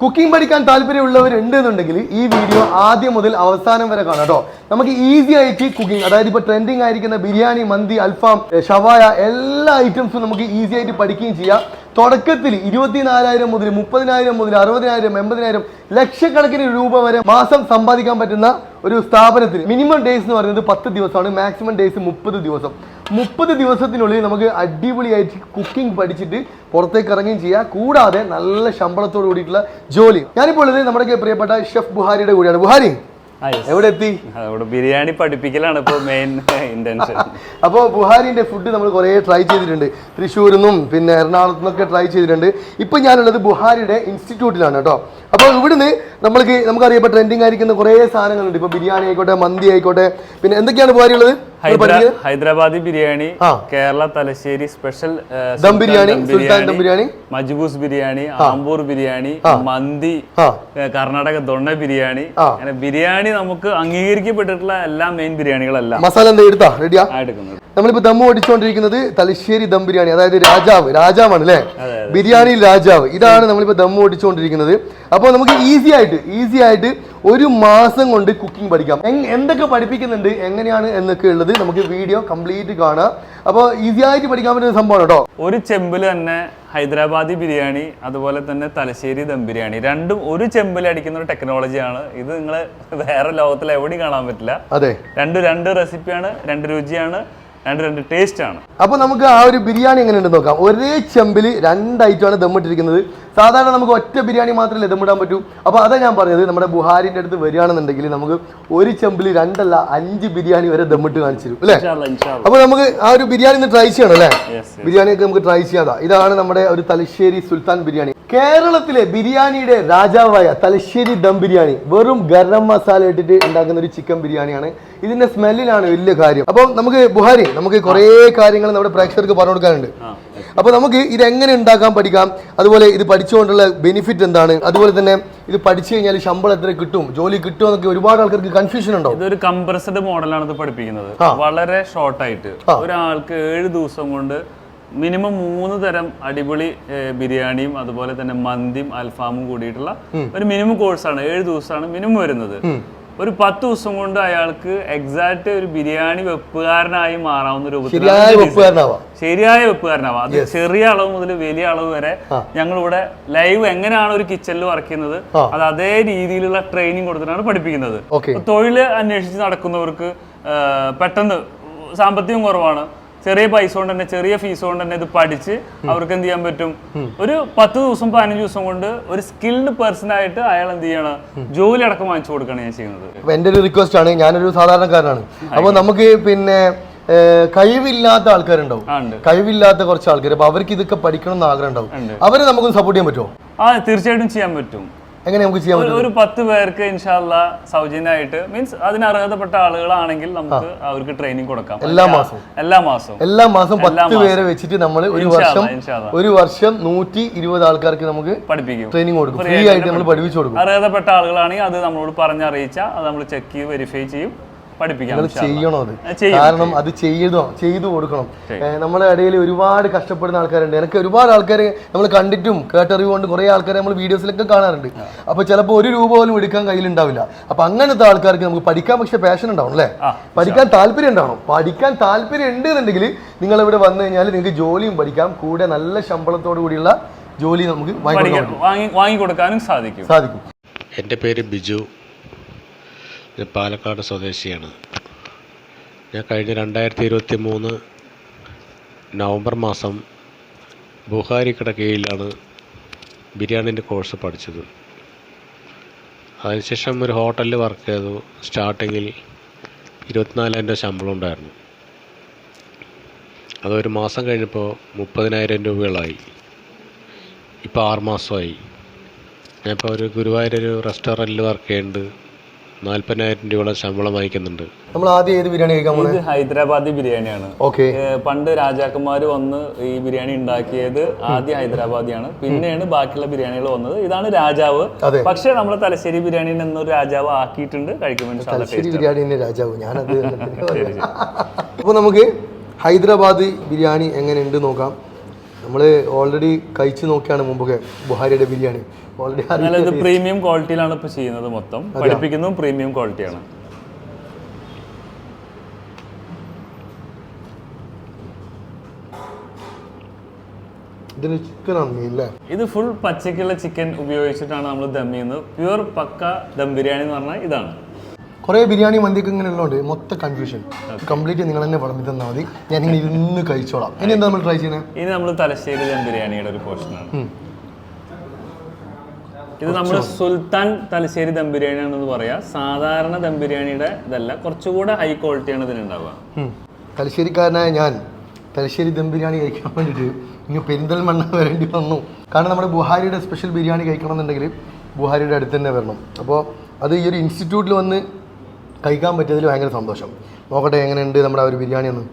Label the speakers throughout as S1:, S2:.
S1: Cooking പഠിക്കാൻ താല്പര്യമുള്ളവരുണ്ട് എന്നുണ്ടെങ്കിൽ ഈ വീഡിയോ ആദ്യം മുതൽ അവസാനം വരെ കാണാം കേട്ടോ. നമുക്ക് ഈസി ആയിട്ട് കുക്കിംഗ് അതായത് ഇപ്പോൾ ട്രെൻഡിങ് ആയിരിക്കുന്ന ബിരിയാണി മന്തി അൽഫാം ഷവായ എല്ലാ ഐറ്റംസും നമുക്ക് ഈസി ആയിട്ട് പഠിക്കുകയും ചെയ്യാം. തുടക്കത്തിൽ ഇരുപത്തിനാലായിരം മുതൽ മുപ്പതിനായിരം മുതൽ അറുപതിനായിരം എൺപതിനായിരം ലക്ഷക്കണക്കിന് രൂപ വരെ മാസം സമ്പാദിക്കാൻ പറ്റുന്ന ഒരു സ്ഥാപനത്തിൽ മിനിമം ഡേയ്സ് എന്ന് പറയുന്നത് പത്ത് ദിവസമാണ്. മാക്സിമം ഡേയ്സ് മുപ്പത് ദിവസം. മുപ്പത് ദിവസത്തിനുള്ളിൽ നമുക്ക് അടിപൊളിയായിട്ട് കുക്കിംഗ് പഠിച്ചിട്ട് പുറത്തേക്ക് ഇറങ്ങുകയും ചെയ്യാം. കൂടാതെ നല്ല ശമ്പളത്തോട് കൂടിയിട്ടുള്ള ജോലി. ഞാനിപ്പോൾ ഉള്ളത് നമ്മുടെ പ്രിയപ്പെട്ട ഷെഫ് ബുഹാരിയുടെ കൂടെയാണ്. ബുഹാരി. എവിടെ എത്തി?
S2: അവിടെ ബിരിയാണി പഠിപ്പിക്കലാണ് ഇപ്പൊ മെയിൻ ഇന്റൻഷൻ
S1: അപ്പോൾ ബുഹാരിന്റെ ഫുഡ് നമ്മൾ കുറേ ട്രൈ ചെയ്തിട്ടുണ്ട്. തൃശ്ശൂരിൽ നിന്നും പിന്നെ എറണാകുളത്തു നിന്നൊക്കെ ട്രൈ ചെയ്തിട്ടുണ്ട്. ഇപ്പം ഞാനുള്ളത് ബുഹാരിയുടെ ഇൻസ്റ്റിറ്റ്യൂട്ടിലാണ് കേട്ടോ. അപ്പോൾ ഇവിടുന്ന് നമ്മൾക്ക് നമുക്കറിയാം ട്രെൻഡിങ് ആയിരിക്കുന്ന കുറേ സാധനങ്ങളുണ്ട്. ഇപ്പോൾ ബിരിയാണി ആയിക്കോട്ടെ മന്തി ആയിക്കോട്ടെ. പിന്നെ എന്തൊക്കെയാണ് പഠിക്കുന്നത്?
S2: ഹൈദരാബാദി ബിരിയാണി കേരള തലശ്ശേരി സ്പെഷ്യൽ
S1: ദം ബിരിയാണി, സുൽത്താൻ ദം ബിരിയാണി.
S2: മജ്ബൂസ് ബിരിയാണി ആംബൂർ ബിരിയാണി മന്തി കർണാടക ദൊണ്ണ ബിരിയാണി. അങ്ങനെ ബിരിയാണി നമുക്ക് അംഗീകരിക്കപ്പെട്ടിട്ടുള്ള എല്ലാ മെയിൻ ബിരിയാണികളെല്ലാം
S1: മസാല എന്താ എടുത്താ? റെഡിയാ
S2: എടുക്കുന്നത്
S1: നമ്മളിപ്പോ ദം ഓടിച്ചുകൊണ്ടിരിക്കുന്നത് തലശ്ശേരി ദം ബിരിയാണി അതായത് രാജാവ് രാജാവാണ് അല്ലേ? ബിരിയാണി രാജാവ്. ഇതാണ് നമ്മളിപ്പോ ദം ഓടിച്ചുകൊണ്ടിരിക്കുന്നത് അപ്പോൾ നമുക്ക് ഈസി ആയിട്ട് ഈസി ആയിട്ട് ഒരു മാസം കൊണ്ട് കുക്കിംഗ് പഠിക്കാം. എന്തൊക്കെ പഠിപ്പിക്കുന്നുണ്ട് എങ്ങനെയാണ് എന്നൊക്കെ ഉള്ളത് നമുക്ക് വീഡിയോ കംപ്ലീറ്റ് കാണാം. അപ്പോൾ ഈസി ആയിട്ട് പഠിക്കാൻ പറ്റുന്ന സംഭവം കേട്ടോ.
S2: ഒരു ചെമ്പിൽ തന്നെ ഹൈദരാബാദി ബിരിയാണി അതുപോലെ തന്നെ തലശ്ശേരി ദം ബിരിയാണി. രണ്ടും ഒരു ചെമ്പിൽ അടിക്കുന്ന ഒരു ടെക്നോളജിയാണ് ഇത് നിങ്ങൾ വേറെ ലോകത്തിൽ എവിടെയും കാണാൻ പറ്റില്ല.
S1: അതെ.
S2: രണ്ട് രണ്ട് റെസിപ്പിയാണ് രണ്ട് രുചിയാണ്. രണ്ട് രണ്ട് ടേസ്റ്റ് ആണ്.
S1: അപ്പോൾ നമുക്ക് ആ ഒരു ബിരിയാണി എങ്ങനെ എങ്ങനെയുണ്ട് നോക്കാം. ഒരേ ചെമ്പിൽ രണ്ട് ഐറ്റം ആണ് ദമ്മിട്ടിരിക്കുന്നത്. സാധാരണ നമുക്ക് ഒറ്റ ബിരിയാണി മാത്രമല്ലേ ദമ്മിടാൻ പറ്റൂ? അപ്പോൾ അതാ ഞാൻ പറഞ്ഞത് നമ്മുടെ ബുഹാരിന്റെ അടുത്ത് വരികയാണെന്നുണ്ടെങ്കിൽ നമുക്ക് ഒരു ചെമ്പിൽ രണ്ടല്ല അഞ്ച് ബിരിയാണി വരെ ദമ്മിട്ട് കാണിച്ചു അല്ലേ. അപ്പോൾ നമുക്ക് ആ ഒരു ബിരിയാണി ഒന്ന് ട്രൈ ചെയ്യണം അല്ലേ?
S2: ബിരിയാണി ഒക്കെ
S1: ബിരിയാണിയൊക്കെ നമുക്ക് ട്രൈ ചെയ്യാതാ ഇതാണ് നമ്മുടെ ഒരു തലശ്ശേരി സുൽത്താൻ ബിരിയാണി. കേരളത്തിലെ ബിരിയാണിയുടെ രാജാവായ തലശ്ശേരി ദം ബിരിയാണി വെറും ഗരം മസാല ഇട്ടിട്ട് ഉണ്ടാക്കുന്ന ഒരു ചിക്കൻ ബിരിയാണിയാണ്. ഇതിന്റെ സ്മെല്ലിലാണ് വലിയ കാര്യം. അപ്പോൾ നമുക്ക് ബുഹാരി നമുക്ക് കുറേ കാര്യങ്ങൾ നമ്മുടെ പ്രേക്ഷകർക്ക് പറഞ്ഞു കൊടുക്കാനുണ്ട്.
S2: അപ്പൊ
S1: അപ്പോൾ നമുക്ക് ഇത് എങ്ങനെ ഉണ്ടാക്കാൻ പഠിക്കാം? അതുപോലെ ഇത് പഠിച്ചുകൊണ്ടുള്ള ബെനിഫിറ്റ് എന്താണ്? അതുപോലെ തന്നെ ഇത് പഠിച്ചു കഴിഞ്ഞാൽ ശമ്പളം എത്ര കിട്ടും? ജോലി കിട്ടും എന്നൊക്കെ ഒരുപാട് ആൾക്കാർക്ക് കൺഫ്യൂഷൻ ഉണ്ടോ
S2: ഇതൊരു കംപ്രസ്ഡ് മോഡലാണ് ഇത് പഠിപ്പിക്കുന്നത്. വളരെ ഷോർട്ട് ആയിട്ട്. ഒരാൾക്ക് ഏഴ് ദിവസം കൊണ്ട് മിനിമം മൂന്ന് തരം അടിപൊളി ബിരിയാണിയും അതുപോലെ തന്നെ മന്തിയും അൽഫാമും കൂടിയിട്ടുള്ള ഒരു മിനിമം കോഴ്സാണ് ഏഴ് ദിവസമാണ് മിനിമം വരുന്നത്. ഒരു പത്ത് ദിവസം കൊണ്ട് അയാൾക്ക് എക്സാക്ട് ഒരു ബിരിയാണി വെപ്പുകാരനായി മാറാവുന്ന രൂപത്തിൽ
S1: ശരിയായ വെപ്പുകാരനാവാം.
S2: അത് ചെറിയ അളവ് മുതൽ വലിയ അളവ് വരെ ഞങ്ങൾ ഇവിടെ ലൈവ് എങ്ങനെയാണ് ഒരു കിച്ചണിൽ വർക്ക് ചെയ്യുന്നത് അത് അതേ രീതിയിലുള്ള ട്രെയിനിങ് കൊടുത്തിട്ടാണ് പഠിപ്പിക്കുന്നത്. തൊഴിൽ അന്വേഷിച്ച് നടക്കുന്നവർക്ക് പെട്ടെന്ന് സാമ്പത്തികം കുറവാണ്. ചെറിയ പൈസ കൊണ്ട് തന്നെ ചെറിയ ഫീസ് കൊണ്ട് തന്നെ ഇത് പഠിച്ച് അവർക്ക് എന്ത് ചെയ്യാൻ പറ്റും? ഒരു പത്ത് ദിവസം പതിനഞ്ച് ദിവസം കൊണ്ട് ഒരു സ്കിൽഡ് പേഴ്സൺ ആയിട്ട് അയാൾ എന്ത് ചെയ്യണം? ജോലി അടക്കം വാങ്ങിച്ചു കൊടുക്കുകയാണ് ഞാൻ ചെയ്യുന്നത്.
S1: എന്റെ എന്റെ ഒരു റിക്വസ്റ്റ് ആണ് ഞാനൊരു സാധാരണക്കാരനാണ്. അപ്പോൾ നമുക്ക് പിന്നെ കഴിവില്ലാത്ത ആൾക്കാരുണ്ടാവും. കഴിവില്ലാത്ത കുറച്ച് ആൾക്കാർ അപ്പൊ അവർക്ക് ഇതൊക്കെ പഠിക്കണം എന്ന് ആഗ്രഹം ഉണ്ടാവും. അവരെ നമുക്കൊന്ന് സപ്പോർട്ട് ചെയ്യാൻ പറ്റുമോ?
S2: ആ തീർച്ചയായിട്ടും ചെയ്യാൻ പറ്റും.
S1: എങ്ങനെ നമുക്ക് ചെയ്യാൻ
S2: ഒരു-
S1: പറ്റും?
S2: ഒരു പത്ത് പേർക്ക് ഇൻഷാല്ല സൗജന്യമായിട്ട് മീൻസ് അതിന് അർഹതപ്പെട്ട ആളുകളാണെങ്കിൽ നമുക്ക് അവർക്ക് ട്രെയിനിങ് കൊടുക്കാം.
S1: എല്ലാ മാസവും.
S2: എല്ലാ മാസവും.
S1: എല്ലാ
S2: മാസവും
S1: പത്ത് പേരെ വെച്ചിട്ട് നമ്മൾ ഒരു വർഷം. ഒരു വർഷം നൂറ്റി ഇരുപത് ആൾക്കാർക്ക് നമുക്ക്
S2: പഠിപ്പിക്കും.
S1: ട്രെയിനിങ് കൊടുക്കും. ഫ്രീ ആയിട്ട് നമ്മൾ പഠിപ്പിച്ചു കൊടുക്കും.
S2: അർഹതപ്പെട്ട ആളുകളാണെങ്കിൽ അത് നമ്മളോട് പറഞ്ഞറിയിച്ചാൽ അത് നമ്മൾ ചെക്ക് ചെയ്ത് വെരിഫൈ ചെയ്യും. പഠിപ്പിക്കാം
S1: നിങ്ങൾ
S2: ഇൻഷാ
S1: ചെയ്യണം അത്. കാരണം അത് ചെയ്തോ ചെയ്തു കൊടുക്കണം. നമ്മുടെ ഇടയിൽ ഒരുപാട് കഷ്ടപ്പെടുന്ന ആൾക്കാരുണ്ട്. എനിക്ക് ഒരുപാട് ആൾക്കാർ നമ്മൾ കണ്ടിട്ടും കേട്ടറിവുകൊണ്ട് കുറേ ആൾക്കാരെ നമ്മൾ വീഡിയോസിലൊക്കെ കാണാറുണ്ട്. അപ്പോൾ ചിലപ്പോൾ ഒരു രൂപ പോലും എടുക്കാൻ കയ്യിലുണ്ടാവില്ല. അപ്പോൾ അങ്ങനത്തെ ആൾക്കാർക്ക് നമുക്ക് പഠിക്കാൻ പക്ഷേ പാഷൻ ഉണ്ടാവും അല്ലേ? പഠിക്കാൻ താല്പര്യം ഉണ്ടാവണം. പഠിക്കാൻ താല്പര്യം ഉണ്ട് എന്നുണ്ടെങ്കിൽ നിങ്ങൾ ഇവിടെ വന്നു കഴിഞ്ഞാൽ നിങ്ങൾക്ക് ജോലിയും പഠിക്കാം. കൂടെ നല്ല ശമ്പളത്തോടു കൂടിയുള്ള ജോലി നമുക്ക്
S2: വാങ്ങിക്കൊടുക്കാനും സാധിക്കും.
S1: സാധിക്കും.
S3: എന്റെ പേര് ബിജു. ഞാൻ പാലക്കാട് സ്വദേശിയാണ്. ഞാൻ കഴിഞ്ഞ രണ്ടായിരത്തി ഇരുപത്തി മൂന്ന് നവംബർ മാസം ബുഹാരി കീഴിലാണ് ബിരിയാണീന്റെ കോഴ്സ് പഠിച്ചത്. അതിനുശേഷം ഒരു ഹോട്ടലിൽ വർക്ക് ചെയ്തു. സ്റ്റാർട്ടിങ്ങിൽ ഇരുപത്തിനാലായിരം രൂപ ശമ്പളം ഉണ്ടായിരുന്നു. അതൊരു മാസം കഴിഞ്ഞപ്പോൾ മുപ്പതിനായിരം രൂപകളായി. ഇപ്പോൾ ആറ് മാസമായി. ഞാനിപ്പോൾ ഒരു ഗുരുവായൂർ ഒരു റെസ്റ്റോറന്റിൽ വർക്ക് ചെയ്യുന്നുണ്ട്. നാൽപ്പതിനായിരം രൂപയുടെ ശമ്പളം വാങ്ങിക്കുന്നുണ്ട്.
S1: നമ്മൾ ആദ്യം ഏത് ബിരിയാണി കഴിക്കാൻ പോകുന്നത്
S2: ഇത് ഹൈദരാബാദി ബിരിയാണിയാണ്.
S1: ഓക്കെ.
S2: പണ്ട് രാജാക്കന്മാർ വന്ന് ഈ ബിരിയാണി ഉണ്ടാക്കിയത് ആദ്യം ഹൈദരാബാദിയാണ്. പിന്നെയാണ് ബാക്കിയുള്ള ബിരിയാണികൾ വന്നത്. ഇതാണ് രാജാവ്.
S1: അതെ.
S2: പക്ഷേ നമ്മൾ തലശ്ശേരി ബിരിയാണി എന്നൊരു രാജാവ് ആക്കിയിട്ടുണ്ട്. കഴിക്കുമ്പോൾ ഇൻഷാ അല്ലാ
S1: തലശ്ശേരി ബിരിയാണിന്റെ രാജാവ്. ഞാനത് അപ്പോൾ നമുക്ക് ഹൈദരാബാദ് ബിരിയാണി എങ്ങനെയുണ്ട് നോക്കാം. നമ്മൾ ഓൾറെഡി കഴിച്ചു നോക്കിയാണ് മുമ്പൊക്കെ ബുഹാരിയുടെ ബിരിയാണി. ഓൾറെഡി
S2: പ്രീമിയം ക്വാളിറ്റിയിലാണ് ഇപ്പോൾ ചെയ്യുന്നത് മൊത്തം. പഠിപ്പിക്കുന്നതും പ്രീമിയം ക്വാളിറ്റിയാണ്
S1: ഇതിന് ചിക്കനാണ് മെയിൻ അല്ലേ
S2: ഇത് ഫുൾ പച്ചക്കുള്ള ചിക്കൻ ഉപയോഗിച്ചിട്ടാണ് നമ്മൾ ദം ചെയ്യുന്നത്. പ്യുവർ പക്ക ദം ബിരിയാണി എന്ന് പറഞ്ഞാൽ ഇതാണ്.
S1: കുറേ ബിരിയാണി മന്തിയൊക്കെ ഇങ്ങനെ ഉള്ളതുകൊണ്ട് മൊത്തം കൺഫ്യൂഷൻ കംപ്ലീറ്റ് നിങ്ങൾ തന്നെ പറഞ്ഞു തന്നാൽ മതി. ഞാൻ ഇങ്ങനെ ഇരുന്ന് കഴിച്ചോളാം. ഇനി എന്താ നമ്മൾ ട്രൈ ചെയ്യുന്നത്
S2: ഇനി നമ്മൾ തലശ്ശേരി ദം ബിരിയാണിയുടെ ഒരു പോർഷനാണ് ഇത് നമ്മൾ സുൽത്താൻ തലശ്ശേരി ദം ബിരിയാണി ആണെന്ന് പറയാ. സാധാരണ ദം ബിരിയാണിയുടെ ഇതല്ല കുറച്ചുകൂടെ ഹൈ ക്വാളിറ്റി ആണ് ഇതിനുണ്ടാവുക.
S1: തലശ്ശേരിക്കാരനായ ഞാൻ തലശ്ശേരി ദം ബിരിയാണി കഴിക്കാൻ വേണ്ടിയിട്ട് ഇനി പെരിന്തൽമണ്ണ വരേണ്ടി വന്നു. കാരണം നമ്മുടെ ബുഹാരിയുടെ സ്പെഷ്യൽ ബിരിയാണി കഴിക്കണം എന്നുണ്ടെങ്കിൽ ബുഹാരിയുടെ അടുത്ത് തന്നെ വരണം. അപ്പോൾ അത് ഈ ഒരു ഇൻസ്റ്റിറ്റ്യൂട്ടിൽ വന്ന് കഴിക്കാൻ പറ്റിയതിൽ ഭയങ്കര സന്തോഷം. നോക്കട്ടെ എങ്ങനെയുണ്ട് നമ്മുടെ ആ ഒരു ബിരിയാണി ഒന്ന്?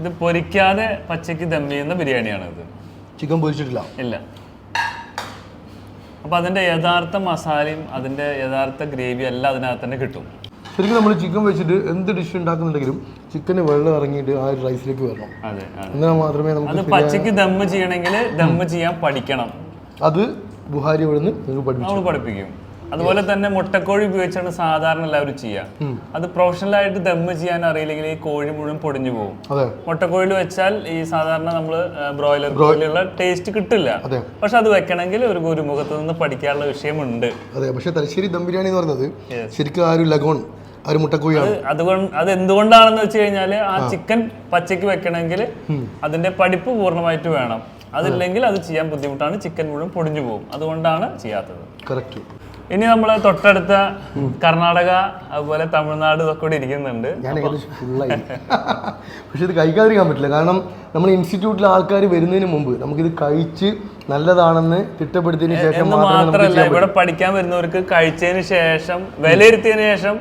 S2: ഇത് പൊരിക്കാതെ പച്ചയ്ക്ക് ദം ചെയ്യുന്ന ബിരിയാണിയാണ് ഇത്
S1: ചിക്കൻ പൊരിച്ചിട്ടില്ല.
S2: ഇല്ല. അപ്പൊ അതിന്റെ യഥാർത്ഥ മസാലയും അതിന്റെ യഥാർത്ഥ ഗ്രേവിയും എല്ലാം അതിനകത്ത് തന്നെ കിട്ടും.
S1: ശരിക്കും നമ്മൾ ചിക്കൻ വെച്ചിട്ട് എന്ത് ഡിഷ് ഉണ്ടാക്കുന്നുണ്ടെങ്കിലും ചിക്കന് വെള്ളം ഇറങ്ങിയിട്ട് ആ ഒരു റൈസിലേക്ക് വരണം.
S2: അതെ അതെ.
S1: എന്നാൽ മാത്രമേ
S2: അത്
S1: നമുക്ക്
S2: പച്ചയ്ക്ക് ദമ്മ് ചെയ്യണമെങ്കിൽ ദമ്മ് ചെയ്യാൻ പഠിക്കണം.
S1: അത് ബുഹാരി ഇവിടുന്ന് നിങ്ങൾക്ക് പഠിപ്പിച്ചു.
S2: നമ്മൾ പഠിപ്പിക്കും. അതുപോലെ തന്നെ മുട്ടക്കോഴി ഉപയോഗിച്ചാണ് സാധാരണ എല്ലാവരും ചെയ്യുക അത് പ്രൊഫഷണൽ ആയിട്ട് ദമ്മ് ചെയ്യാൻ അറിയില്ലെങ്കിൽ ഈ കോഴി മുഴുവൻ പൊടിഞ്ഞു പോകും. മുട്ടക്കോഴി വെച്ചാൽ ഈ സാധാരണ നമ്മൾ ബ്രോയിലർ കോഴിയുള്ള ടേസ്റ്റ് കിട്ടില്ല. പക്ഷെ അത് വെക്കണമെങ്കിൽ ഒരു ഗുരുമുഖത്ത് നിന്ന് പഠിക്കാനുള്ള വിഷയമുണ്ട്.
S1: അതെ പക്ഷെ തലശ്ശേരി ദം ബിരിയാണി എന്ന് പറയുന്നത് ശരിക്കും ആ ഒരു ലഗോൺ ആ ഒരു മുട്ടക്കോഴിയാണ്.
S2: അതുകൊണ്ട് അത് എന്തുകൊണ്ടാണെന്ന് വെച്ച് കഴിഞ്ഞാൽ ആ ചിക്കൻ പച്ചയ്ക്ക് വെക്കണമെങ്കിൽ അതിന്റെ പഠിപ്പ് പൂർണമായിട്ട് വേണം. അതില്ലെങ്കിൽ അത് ചെയ്യാൻ ബുദ്ധിമുട്ടാണ്. ചിക്കൻ മുഴുവൻ പൊടിഞ്ഞു പോകും. അതുകൊണ്ടാണ് ചെയ്യാത്തത്.
S1: കറക്റ്റ്
S2: ഇനി നമ്മൾ തൊട്ടടുത്ത കർണാടക അതുപോലെ തമിഴ്നാട് ഇതൊക്കെ ഇരിക്കുന്നുണ്ട്.
S1: ഞാൻ ഏകദേശം ഫുള്ളായി പക്ഷെ ഇത് കഴിക്കാതിരിക്കാൻ പറ്റില്ല. കാരണം നമ്മൾ ഇൻസ്റ്റിറ്റ്യൂട്ടിൽ ആൾക്കാർ വരുന്നതിന് മുമ്പ് നമുക്കിത് കഴിച്ച് നല്ലതാണെന്ന് തിട്ടപ്പെടുത്തിയതിനു ശേഷം
S2: മാത്രമല്ല ഇവിടെ പഠിക്കാൻ വരുന്നവർക്ക് കഴിച്ചതിന് ശേഷം വിലയിരുത്തിയതിന് ശേഷം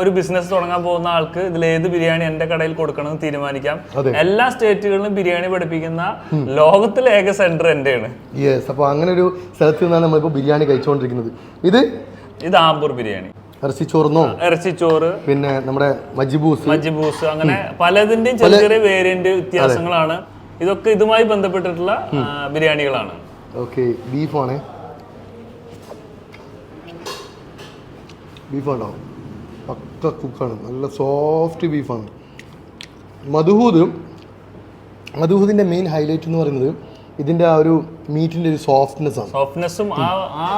S2: ഒരു ബിസിനസ് തുടങ്ങാൻ പോകുന്ന ആൾക്ക് ഇതിൽ ഏത് ബിരിയാണി എന്റെ കടയിൽ കൊടുക്കണം എന്ന് തീരുമാനിക്കാം എല്ലാ സ്റ്റേറ്റുകളിലും ബിരിയാണി പഠിപ്പിക്കുന്ന ലോകത്തിലെ ഏക സെന്റർ എന്റെയാണ്.
S1: യെസ് അപ്പോൾ അങ്ങനെ ഒരു സ്ഥലത്ത് നിന്നാണ് നമ്മളിപ്പോൾ ബിരിയാണി കഴിച്ചുകൊണ്ടിരിക്കുന്നത് ഇത്
S2: ഇത് ആമ്പൂർ ബിരിയാണി.
S1: ഇറച്ചിച്ചോറുന്നോ?
S2: ഇറച്ചിച്ചോറ്
S1: പിന്നെ നമ്മുടെ മജിബൂസ്
S2: മജിബൂസ് അങ്ങനെ പലതിന്റെയും ചെറിയ ചെറിയ വേരിയന്റ് വ്യത്യാസങ്ങളാണ്. ഇതൊക്കെ ഇതുമായി ബന്ധപ്പെട്ടിട്ടുള്ള ബിരിയാണികളാണ്.
S1: Okay beef ബീഫാണോ? പക്ക കുക്കാണ്. നല്ല സോഫ്റ്റ് ബീഫാണ്. മധുഹൂദ്. മധുഹൂദിന്റെ മെയിൻ ഹൈലൈറ്റ് എന്ന് പറയുന്നത് ഇതിന്റെ ആ ഒരു മീറ്റിന്റെ ഒരു സോഫ്റ്റ്നെസ് ആണ്.
S2: സോഫ്റ്റ്നെസ്സും ആ ആ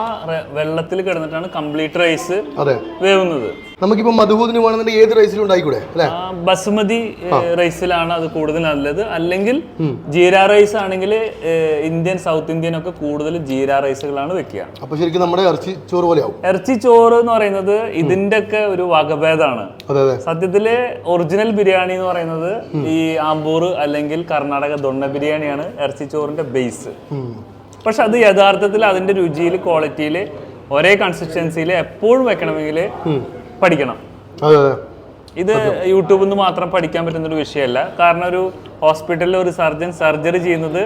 S2: വെള്ളത്തിൽ കിടന്നിട്ടാണ് കംപ്ലീറ്റ് റൈസ്
S1: അതെ.
S2: വേവുന്നത്.
S1: നമുക്കിപ്പോ മധുബോധന വേണമെന്നുണ്ടെങ്കിൽ ഏത് റൈസിലും ഉണ്ടായിക്കൂടെ? അല്ലേ?
S2: ബസ്മതി റൈസിലാണ് അത് കൂടുതൽ നല്ലത്. അല്ലെങ്കിൽ ജീര റൈസ് ആണെങ്കിൽ ഇന്ത്യൻ സൗത്ത് ഇന്ത്യൻ ഒക്കെ കൂടുതൽ ജീര റൈസുകളാണ് വെക്കുക.
S1: അപ്പൊ ശരിക്കും നമ്മുടെ ഇറച്ചി ചോറ് പോലെ ആവും.
S2: ഇറച്ചി ചോറ് എന്ന് പറയുന്നത് ഇതിന്റെ ഒക്കെ ഒരു വകഭേദമാണ്. സത്യത്തിൽ ഒറിജിനൽ ബിരിയാണി എന്ന് പറയുന്നത് ഈ ആമ്പൂർ അല്ലെങ്കിൽ കർണാടക ദൊണ്ണ ബിരിയാണിയാണ് ഇറച്ചി ചോറിന്റെ ബേസ്. പക്ഷെ അത് യഥാർത്ഥത്തിൽ അതിന്റെ രുചിയിൽ ക്വാളിറ്റിയിൽ ഒരേ കൺസിസ്റ്റൻസിയിൽ എപ്പോഴും വെക്കണമെങ്കിൽ പഠിക്കണം. ഇത് യൂട്യൂബിൽ നിന്ന് മാത്രം പഠിക്കാൻ പറ്റുന്ന ഒരു വിഷയമല്ല. കാരണം ഒരു ഹോസ്പിറ്റലിൽ ഒരു സർജൻ സർജറി ചെയ്യുന്നത്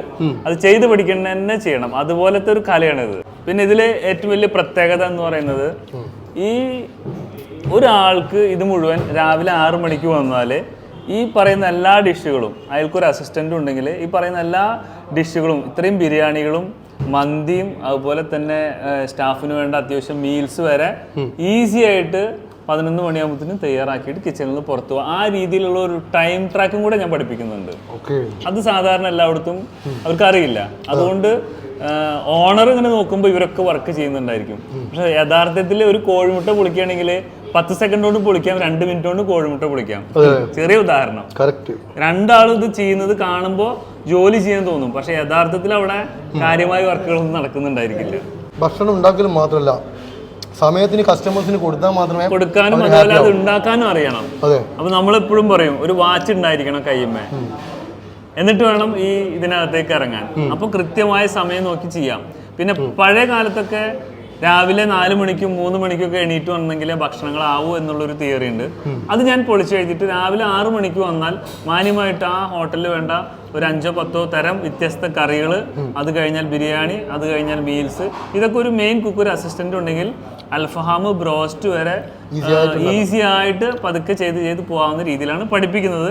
S2: അത് ചെയ്ത് പഠിക്കുന്ന തന്നെ ചെയ്യണം. അതുപോലത്തെ ഒരു കലയാണിത് പിന്നെ ഇതിലെ ഏറ്റവും വലിയ പ്രത്യേകത എന്ന് പറയുന്നത് ഈ ഒരാൾക്ക് ഇത് മുഴുവൻ രാവിലെ ആറു മണിക്ക് വന്നാൽ ഈ പറയുന്ന എല്ലാ ഡിഷുകളും അയാൾക്കൊരു അസിസ്റ്റന്റ് ഉണ്ടെങ്കിൽ ഈ പറയുന്ന എല്ലാ ഡിഷുകളും ഇത്രയും ബിരിയാണികളും മന്തിയും അതുപോലെ തന്നെ സ്റ്റാഫിന് വേണ്ട അത്യാവശ്യം മീൽസ് വരെ ഈസി ആയിട്ട് പതിനൊന്ന് മണിയാകുമ്പോഴത്തേനും തയ്യാറാക്കിയിട്ട് കിച്ചണിൽ നിന്ന് പുറത്തു പോകും ആ രീതിയിലുള്ള ഒരു ടൈം ട്രാക്കും കൂടെ ഞാൻ പഠിപ്പിക്കുന്നുണ്ട്.
S1: ഓക്കെ.
S2: അത് സാധാരണ എല്ലായിടത്തും അവർക്കറിയില്ല. അതുകൊണ്ട് ഓണർ ഇങ്ങനെ നോക്കുമ്പോൾ ഇവരൊക്കെ വർക്ക് ചെയ്യുന്നുണ്ടായിരിക്കും. പക്ഷെ യഥാർത്ഥത്തിൽ ഒരു കോഴിമുട്ട പൊളിക്കുകയാണെങ്കിൽ പത്ത് സെക്കൻഡ് കൊണ്ട് പൊളിക്കാം രണ്ട് മിനിറ്റ് കൊണ്ട് കോഴിമുട്ട പൊളിക്കാം. ചെറിയ ഉദാഹരണം. രണ്ടാളും ഇത് ചെയ്യുന്നത് കാണുമ്പോൾ ജോലി ചെയ്യാൻ തോന്നും. പക്ഷെ യഥാർത്ഥത്തിൽ അവിടെ കാര്യമായ വർക്കുകളൊന്നും നടക്കുന്നുണ്ടായിരിക്കില്ല.
S1: ഭക്ഷണം ഉണ്ടാക്കലും മാത്രമല്ല. സമയത്തിന് കസ്റ്റമേഴ്സിന് കൊടുത്താൽ മാത്രമേ
S2: കൊടുക്കാനും അതുപോലെ അത് ഉണ്ടാക്കാനും അറിയണം. അപ്പൊ നമ്മളെപ്പോഴും പറയും ഒരു വാച്ച് ഉണ്ടായിരിക്കണം കയ്യമ്മേ എന്നിട്ട് വേണം ഈ ഇതിനകത്തേക്ക് ഇറങ്ങാൻ. അപ്പൊ കൃത്യമായ സമയം നോക്കി ചെയ്യാം. പിന്നെ പഴയ കാലത്തൊക്കെ രാവിലെ നാല് മണിക്കും മൂന്ന് മണിക്കൊക്കെ എണീറ്റ് വന്നെങ്കിലേ ഭക്ഷണങ്ങളാവൂ എന്നുള്ളൊരു തിയറി ഉണ്ട്. അത് ഞാൻ പൊളിച്ചു കഴിഞ്ഞിട്ട് രാവിലെ ആറ് മണിക്ക് വന്നാൽ മാന്യമായിട്ട് ആ ഹോട്ടലിൽ വേണ്ട ഒരു അഞ്ചോ പത്തോ തരം വ്യത്യസ്ത കറികൾ അത് കഴിഞ്ഞാൽ ബിരിയാണി അത് കഴിഞ്ഞാൽ മീൽസ്. ഇതൊക്കെ ഒരു മെയിൻ കുക്ക് ഒരു അസിസ്റ്റന്റ് ഉണ്ടെങ്കിൽ അൽഫഹാം ബ്രോസ്റ്റ് വരെ ഈസി ആയിട്ട് പതുക്കെ ചെയ്ത് ചെയ്ത് പോകാവുന്ന രീതിയിലാണ് പഠിപ്പിക്കുന്നത്.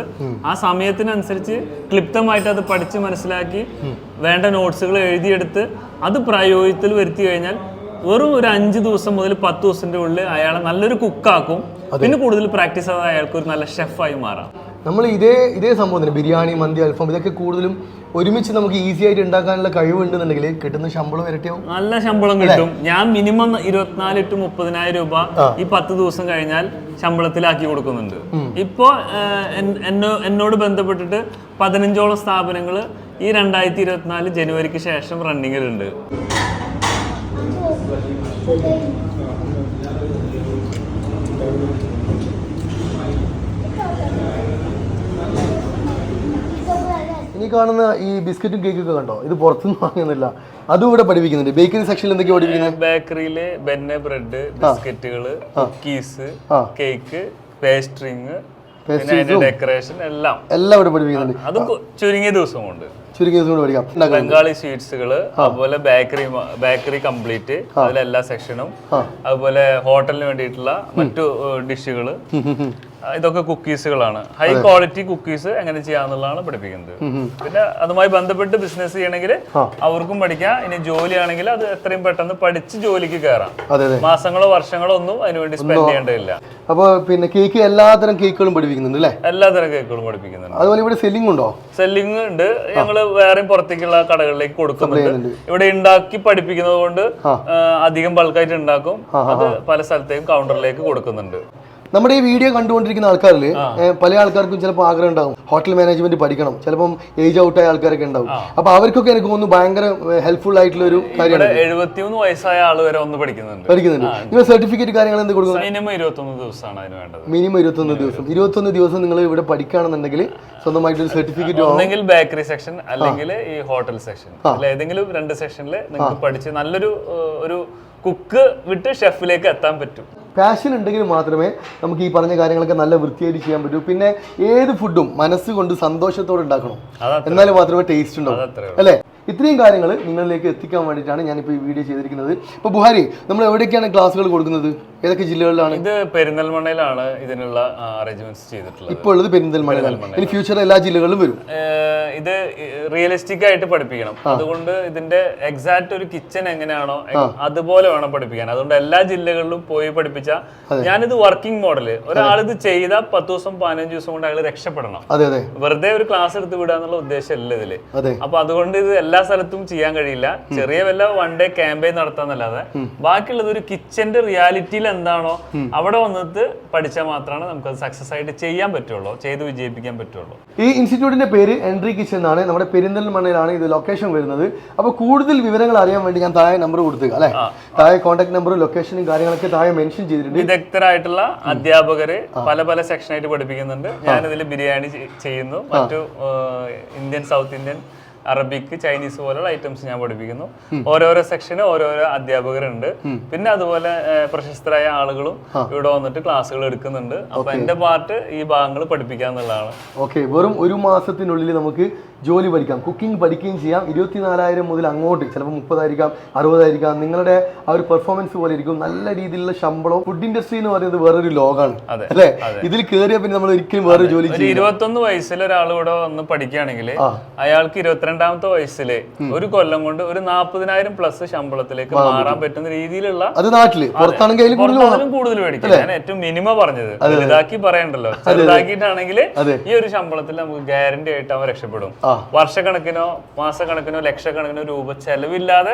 S2: ആ സമയത്തിനനുസരിച്ച് ക്ലിപ്തമായിട്ട് അത് പഠിച്ച് മനസ്സിലാക്കി വേണ്ട നോട്ട്സുകൾ എഴുതിയെടുത്ത് അത് പ്രായോഗികത്തിൽ വരുത്തി കഴിഞ്ഞാൽ വെറും ഒരു അഞ്ച് ദിവസം മുതൽ പത്ത് ദിവസത്തിന്റെ ഉള്ളിൽ അയാളെ നല്ലൊരു കുക്കാക്കും പിന്നെ കൂടുതൽ പ്രാക്ടീസ് ചെയ്താൽ അയാൾക്ക് ഒരു നല്ല ഷെഫായി മാറാം.
S1: നമ്മൾ ഇതേ ഇതേ സംഭവം തന്നെ ബിരിയാണി മന്തി അൽഫാം ഇതൊക്കെ കൂടുതലും ഒരുമിച്ച് നമുക്ക് ഈസി ആയിട്ട് ഉണ്ടാക്കാനുള്ള കഴിവുണ്ടെന്നുണ്ടെങ്കിൽ കിട്ടുന്ന ശമ്പളം ഇരട്ടിയാവും.
S2: നല്ല ശമ്പളം കിട്ടും. ഞാൻ മിനിമം ഇരുപത്തിനാല് ടു മുപ്പതിനായിരം രൂപ ഈ പത്ത് ദിവസം കഴിഞ്ഞാൽ ശമ്പളത്തിലാക്കി കൊടുക്കുന്നുണ്ട്. ഇപ്പോ എന്നോ എന്നോട് ബന്ധപ്പെട്ടിട്ട് പതിനഞ്ചോളം സ്ഥാപനങ്ങൾ ഈ രണ്ടായിരത്തി ഇരുപത്തിനാല് ജനുവരിക്ക് ശേഷം റണ്ണിങ്ങിലുണ്ട്
S1: ഇനി കാണുന്ന ഈ ബിസ്ക്കറ്റും കേക്കൊക്കെ കണ്ടോ? ഇത് പുറത്തുനിന്ന് വാങ്ങുന്നില്ല. അതും ഇവിടെ പഠിപ്പിക്കുന്നുണ്ട്. ബേക്കറി സെക്ഷനിൽ എന്തൊക്കെ പഠിപ്പിക്കുന്നത്?
S2: ബേക്കറിയിൽ ബെന്നെ ബ്രെഡ് ബിസ്ക്കറ്റുകൾ കുക്കീസ് കേക്ക് പേസ്ട്രിങ് ഡെക്കറേഷൻ എല്ലാം.
S1: എല്ലാം ഇവിടെ പഠിപ്പിക്കുന്നുണ്ട്.
S2: അത് ചുരുങ്ങിയ ദിവസം കൊണ്ട്.
S1: ചുരുങ്ങിയ ദിവസം പഠിക്കാം.
S2: ബംഗാളി സ്വീറ്റ്സുകൾ അതുപോലെ ബേക്കറി ബേക്കറി കംപ്ലീറ്റ് അതിലെ എല്ലാ സെക്ഷനും അതുപോലെ ഹോട്ടലിന് വേണ്ടിയിട്ടുള്ള മറ്റു ഡിഷുകൾ. ഇതൊക്കെ കുക്കീസുകളാണ്. ഹൈ ക്വാളിറ്റി കുക്കീസ് എങ്ങനെ ചെയ്യാന്നുള്ളതാണ് പഠിപ്പിക്കുന്നത്. പിന്നെ അതുമായി ബന്ധപ്പെട്ട് ബിസിനസ് ചെയ്യണമെങ്കിൽ അവർക്കും പഠിക്കാം. ഇനി ജോലിയാണെങ്കിൽ അത് എത്രയും പെട്ടെന്ന് പഠിച്ച് ജോലിക്ക് കയറാം. മാസങ്ങളോ വർഷങ്ങളോ ഒന്നും അതിനുവേണ്ടി സ്പെൻഡ് ചെയ്യേണ്ടതില്ല.
S1: അപ്പൊ പിന്നെ കേക്ക് എല്ലാത്തരം കേക്കുകളും പഠിപ്പിക്കുന്നുണ്ട് അല്ലേ
S2: എല്ലാത്തരം കേക്കുകളും പഠിപ്പിക്കുന്നുണ്ട്.
S1: അതുപോലെ ഇവിടെ സെല്ലിംഗ് ഉണ്ടോ?
S2: സെല്ലിംഗ് ഉണ്ട്. ഞങ്ങൾ വേറെയും പുറത്തേക്കുള്ള കടകളിലേക്ക് കൊടുക്കുന്നുണ്ട്. ഇവിടെ ഉണ്ടാക്കി പഠിപ്പിക്കുന്നത് കൊണ്ട് അധികം ബൾക്കായിട്ട് ഉണ്ടാക്കും. അത് പല സ്ഥലത്തേക്കും കൗണ്ടറിലേക്ക് കൊടുക്കുന്നുണ്ട്.
S1: നമ്മുടെ ഈ വീഡിയോ കണ്ടുകൊണ്ടിരിക്കുന്ന ആൾക്കാരിൽ പല ആൾക്കാർക്കും ചിലപ്പോൾ ആഗ്രഹം ഉണ്ടാവും. ഹോട്ടൽ മാനേജ്മെന്റ് പഠിക്കണം. ചിലപ്പം ഏജ് ഔട്ട് ആയ ആൾക്കാരൊക്കെ ഉണ്ടാവും. അപ്പൊ അവർക്കൊക്കെ എനിക്ക് തോന്നുന്നു ഭയങ്കര ഹെൽപ്ഫുൾ ആയിട്ടുള്ള ഒരു കാര്യമാണ്
S2: എഴുപത്തിമൂന്ന് വയസ്സായ ആൾ വരെ ഒന്ന് പഠിക്കുന്നുണ്ട്.
S1: പഠിക്കുന്നുണ്ട്. നിങ്ങൾ സർട്ടിഫിക്കറ്റ് കാര്യങ്ങൾ എന്ത് കൊടുക്കുന്നത്
S2: മിനിമം ഇരുപത്തൊന്ന് ദിവസമാണ് അതിന് വേണ്ടത്.
S1: മിനിമം ഇരുപത്തൊന്ന് ദിവസം. ഇരുപത്തൊന്ന് ദിവസം നിങ്ങൾ ഇവിടെ പഠിക്കുകയാണെന്നുണ്ടെങ്കിൽ സ്വന്തമായിട്ട് ഒരു സർട്ടിഫിക്കറ്റ്
S2: ഒന്നെങ്കിൽ ബേക്കറി സെക്ഷൻ അല്ലെങ്കിൽ ഈ ഹോട്ടൽ സെക്ഷൻ ഏതെങ്കിലും രണ്ട് സെക്ഷനിൽ നിങ്ങൾക്ക് പഠിച്ച് നല്ലൊരു ഒരു കുക്ക് വിട്ട് ഷെഫിലേക്ക് എത്താൻ പറ്റും.
S1: പാഷൻ ഉണ്ടെങ്കിൽ മാത്രമേ നമുക്ക് ഈ പറഞ്ഞ കാര്യങ്ങളൊക്കെ നല്ല വൃത്തിയായിട്ട് ചെയ്യാൻ പറ്റൂ. പിന്നെ ഏത് ഫുഡും മനസ്സുകൊണ്ട് സന്തോഷത്തോടെ ഉണ്ടാക്കണം. എന്നാലും മാത്രമേ ടേസ്റ്റ് ഉണ്ടാവും. അല്ലേ? ഇത്രയും കാര്യങ്ങൾ നിങ്ങളിലേക്ക് എത്തിക്കാൻ വേണ്ടിയിട്ടാണ് ഞാനിപ്പോൾ ഈ വീഡിയോ ചെയ്തിരിക്കുന്നത്. ഇപ്പോൾ ബുഹാരി നമ്മൾ എവിടെയൊക്കെയാണ് ക്ലാസ്സുകൾ കൊടുക്കുന്നത്? ഏതൊക്കെ ജില്ലകളിലാണ്?
S2: ഇത് പെരിന്തൽമണ്ണയിലാണ് ഇതിനുള്ള അറേഞ്ച്മെന്റ്സ് ചെയ്തിട്ടുള്ളത്.
S1: ഇപ്പോൾ ഉള്ളത് പെരിന്തൽമണ്ണയിലാണ്. ഇനി ഫ്യൂച്ചറിൽ എല്ലാ ജില്ലകളിലും വരും.
S2: ഇത് റിയലിസ്റ്റിക് ആയിട്ട് പഠിപ്പിക്കണം. അതുകൊണ്ട് ഇതിന്റെ എക്സാക്ട് ഒരു കിച്ചൺ എങ്ങനെയാണോ അതുപോലെ വേണം പഠിപ്പിക്കാൻ. അതുകൊണ്ട് എല്ലാ ജില്ലകളിലും പോയി പഠിപ്പിച്ച ഞാനിത് വർക്കിംഗ് മോഡൽ ഒരാൾ ഇത് ചെയ്ത പത്ത് ദിവസം പതിനഞ്ച് ദിവസം കൊണ്ട് അയാൾ രക്ഷപ്പെടണം. വെറുതെ ഒരു ക്ലാസ് എടുത്ത് വിടുക എന്നുള്ള ഉദ്ദേശമല്ല
S1: ഇതിൽ.
S2: അപ്പൊ അതുകൊണ്ട് ഇത് എല്ലാ സ്ഥലത്തും ചെയ്യാൻ കഴിയില്ല. ചെറിയ വല്ല വൺ ഡേ ക്യാമ്പയിൻ നടത്താന്നല്ലാതെ ബാക്കിയുള്ളത് ഒരു കിച്ചന്റെ റിയാലിറ്റിയിൽ എന്താണോ അവിടെ വന്നിട്ട് പഠിച്ചാൽ മാത്രമാണ് നമുക്ക് സക്സസ് ആയിട്ട് ചെയ്യാൻ പറ്റുള്ളൂ ചെയ്ത് വിജയിപ്പിക്കാൻ പറ്റുള്ളൂ.
S1: ഈ ഇൻസ്റ്റിറ്റ്യൂട്ടിന്റെ പേര് എൻട്രി കിച്ചൺ എന്നാണ് നമ്മുടെ പെരിന്തൽമണ്ണയിലാണ് ഇത് ലൊക്കേഷൻ വരുന്നത്. അപ്പോൾ കൂടുതൽ വിവരങ്ങൾ അറിയാൻ വേണ്ടി ഞാൻ താഴെ നമ്പർ കൊടുത്തുക അല്ലെ? താഴെ കോൺടാക്ട് നമ്പറും ലൊക്കേഷനും കാര്യങ്ങളൊക്കെ താഴെ മെൻഷൻ ചെയ്തിട്ടുണ്ട്.
S2: വിദഗ്ധരായിട്ടുള്ള അധ്യാപകര് പല പല സെക്ഷനായിട്ട് പഠിപ്പിക്കുന്നുണ്ട്. ഞാനിതിൽ ബിരിയാണി ചെയ്യുന്നു. മറ്റു Indian South Indian Arabic Chinese പോലുള്ള ഐറ്റംസ് ഞാൻ പഠിപ്പിക്കുന്നു. ഓരോരോ സെക്ഷന് ഓരോരോ അധ്യാപകരുണ്ട്. പിന്നെ അതുപോലെ പ്രശസ്തരായ ആളുകളും ഇവിടെ വന്നിട്ട് ക്ലാസ്സുകൾ എടുക്കുന്നുണ്ട്. അപ്പൊ എന്റെ പാർട്ട് ഈ ഭാഗങ്ങൾ പഠിപ്പിക്കാന്നുള്ളതാണ്.
S1: ഓക്കെ വെറും ഒരു മാസത്തിനുള്ളിൽ നമുക്ക് ജോലി പഠിക്കാം കുക്കിംഗ് പഠിക്കുകയും ചെയ്യാം. ഇരുപത്തിനാലായിരം മുതൽ അങ്ങോട്ട് ചിലപ്പോൾ മുപ്പതായിരിക്കാം അറുപതായിരിക്കാം. നിങ്ങളുടെ ആ ഒരു പെർഫോമൻസ് പോലെ ഇരിക്കും. നല്ല രീതിയിലുള്ള ശമ്പളവും ഫുഡ് ഇൻഡസ്ട്രി എന്ന് പറയുന്നത് വേറൊരു ലോകമാണ് അല്ലേ? ഇതിൽ കയറിയ പിന്നെ നമ്മൾ ഒരിക്കലും വേറെ ജോലി
S2: ചെയ്യും ഇരുപത്തൊന്ന് വയസ്സിൽ ഒരാൾ ഇവിടെ വന്ന് പഠിക്കുകയാണെങ്കിൽ അയാൾക്ക് ഇരുപത്തിരണ്ടാമത്തെ വയസ്സിൽ ഒരു കൊല്ലം കൊണ്ട് ഒരു നാൽപ്പതിനായിരം പ്ലസ് ശമ്പളത്തിലേക്ക് മാറാൻ പറ്റുന്ന രീതിയിലുള്ള
S1: അത് നാട്ടിൽ പുറത്താണെങ്കിൽ കൂടുതൽ
S2: മേടിക്കും. ഞാൻ ഏറ്റവും മിനിമം പറഞ്ഞത്. വലുതാക്കി പറയണ്ടല്ലോ. ചെറുതാക്കിയിട്ടാണെങ്കിൽ ഈ ഒരു ശമ്പളത്തിൽ നമുക്ക് ഗ്യാരണ്ടി ആയിട്ട് അവൻ രക്ഷപ്പെടും. വർഷക്കണക്കിനോ മാസക്കണക്കിനോ ലക്ഷക്കണക്കിനോ രൂപ ചെലവില്ലാതെ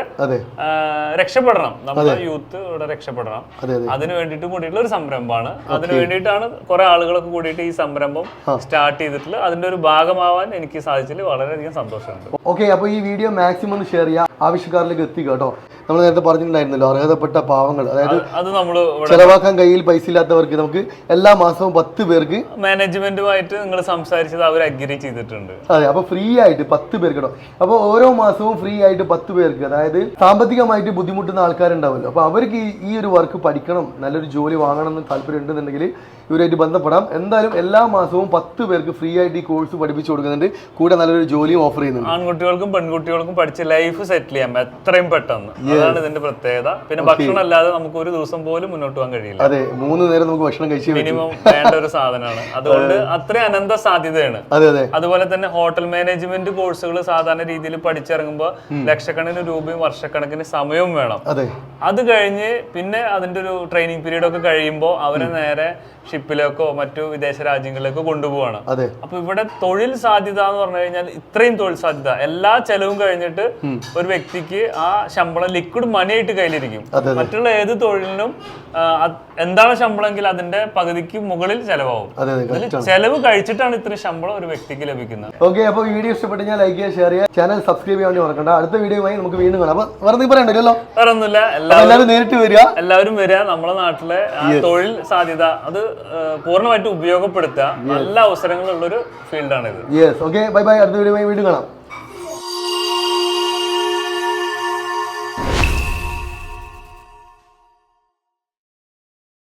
S2: രക്ഷപ്പെടണം. നമ്മുടെ യൂത്ത് ഇവിടെ രക്ഷപ്പെടണം.
S1: അതിനു അതെ.
S2: അതിന് വേണ്ടിയിട്ട് കൂടിയിട്ടുള്ള ഒരു സംരംഭമാണ്. അതിനു വേണ്ടിയിട്ടാണ് കുറെ ആളുകളൊക്കെ കൂടിയിട്ട് ഈ സംരംഭം സ്റ്റാർട്ട് ചെയ്തിട്ടുള്ളത്. അതിന്റെ ഒരു ഭാഗമാവാൻ എനിക്ക് സാധിച്ചതിൽ വളരെയധികം സന്തോഷമുണ്ട്.
S1: ഓക്കെ അപ്പോൾ ഈ വീഡിയോ മാക്സിമം ഷെയർ ചെയ്യുക. ആവശ്യക്കാരിലേക്ക് എത്തിക്കുക കേട്ടോ. നമ്മൾ നേരത്തെ പറഞ്ഞിട്ടുണ്ടായിരുന്നല്ലോ അർഹതപ്പെട്ട പാവങ്ങൾ അതായത്
S2: അത് നമ്മൾ
S1: ചെലവാക്കാൻ കയ്യിൽ പൈസ ഇല്ലാത്തവർക്ക് നമുക്ക് എല്ലാ മാസവും പത്ത് പേർക്ക്
S2: മാനേജ്മെന്റുമായിട്ട് നിങ്ങൾ സംസാരിച്ചത് അവർ അഗ്രി ചെയ്തിട്ടുണ്ട്.
S1: അതെ അപ്പൊ ഫ്രീ ആയിട്ട് പത്ത് പേർക്ക് കേട്ടോ അപ്പൊ ഓരോ മാസവും ഫ്രീ ആയിട്ട് പത്ത് പേർക്ക് അതായത് സാമ്പത്തികമായിട്ട് ബുദ്ധിമുട്ടുന്ന ആൾക്കാരുണ്ടാവുമല്ലോ അപ്പൊ അവർക്ക് ഈ- ഈ ഒരു വർക്ക് പഠിക്കണം നല്ലൊരു ജോലി വാങ്ങണം എന്ന് താല്പര്യം ഉണ്ടെന്നുണ്ടെങ്കിൽ ഇവരായിട്ട് ബന്ധപ്പെടാം. എന്തായാലും എല്ലാ മാസവും പത്ത് പേർക്ക് ഫ്രീ ആയിട്ട് ഈ കോഴ്സ് പഠിപ്പിച്ചു കൊടുക്കുന്നുണ്ട്. കൂടെ നല്ലൊരു ജോലിയും ഓഫർ ചെയ്യുന്നുണ്ട്.
S2: ആൺകുട്ടികൾക്കും പെൺകുട്ടികൾക്കും പഠിച്ച് ലൈഫ് സെറ്റിൽ ചെയ്യാം. എത്രയും പെട്ടെന്ന്. അതാണ് ഇതിന്റെ പ്രത്യേകത. പിന്നെ ഭക്ഷണം അല്ലാതെ നമുക്ക് ഒരു ദിവസം പോലും മുന്നോട്ട് പോകാൻ കഴിയില്ല.
S1: അതെ മൂന്ന് നേരം നമുക്ക് ഭക്ഷണം കഴിച്ചു.
S2: മിനിമം വേണ്ട ഒരു സാധനമാണ്. അതുകൊണ്ട് അത്രയും അനന്ത സാധ്യതയാണ്.
S1: അതെ അതെ.
S2: അതുപോലെ തന്നെ ഹോട്ടൽ മാനേജ്മെന്റ് കോഴ്സുകൾ സാധാരണ രീതിയിൽ പഠിച്ചിറങ്ങുമ്പോൾ ലക്ഷക്കണക്കിന് രൂപയും വർഷക്കണക്കിന് സമയവും വേണം.
S1: അതെ.
S2: അത് കഴിഞ്ഞ് പിന്നെ അതിന്റെ ഒരു ട്രെയിനിങ് പീരീഡ് ഒക്കെ കഴിയുമ്പോൾ അവരെ നേരെ ഷിപ്പിലേക്കോ മറ്റു വിദേശ രാജ്യങ്ങളിലേക്കോ കൊണ്ടുപോവാണ്.
S1: അതെ.
S2: അപ്പൊ ഇവിടെ തൊഴിൽ സാധ്യത എന്ന് പറഞ്ഞു കഴിഞ്ഞാൽ ഇത്രയും തൊഴിൽ സാധ്യത. എല്ലാ ചെലവും കഴിഞ്ഞിട്ട് ഒരു വ്യക്തിക്ക് ആ ശമ്പളം ലിക്വിഡ് മണി ആയിട്ട് കയ്യിലിരിക്കും. മറ്റുള്ള ഏത് തൊഴിലിനും എന്താണ് ശമ്പളമെങ്കിൽ അതിന്റെ പകുതിക്ക് മുകളിൽ ചെലവാകും ചെലവ് കഴിച്ചിട്ടാണ് ഇത്രയും ശമ്പളം ഒരു വ്യക്തിക്ക് ലഭിക്കുന്നത്.
S1: ഓക്കെ അപ്പൊ വീഡിയോ ഇഷ്ടപ്പെട്ട് ഞാൻ ലൈക്ക് ചെയ്യുക ഷെയർ ചെയ്യുക. ചാനൽ സബ്സ്ക്രൈബ് ചെയ്യാൻ മറക്കണ്ട. അടുത്ത വീഡിയോയുമായി നമുക്ക് വീണ്ടും കാണാം. അപ്പൊ വേറെ പറയണ്ടല്ലോ
S2: വേറെ ഒന്നുമില്ല. എല്ലാവരും
S1: നേരിട്ട് വരിക.
S2: എല്ലാവരും വരിക. നമ്മളെ നാട്ടിലെ തൊഴിൽ സാധ്യത. അത് പൂർണമായിട്ട് ഉപയോഗപ്പെടുത്തുക. നല്ല അവസരങ്ങളുള്ളൊരു ഫീൽഡാണ് ഇത്
S1: യെസ് ഓക്കെ ബൈ ബൈ അടുത്ത വീഡിയോ വീണ്ടും കാണാം.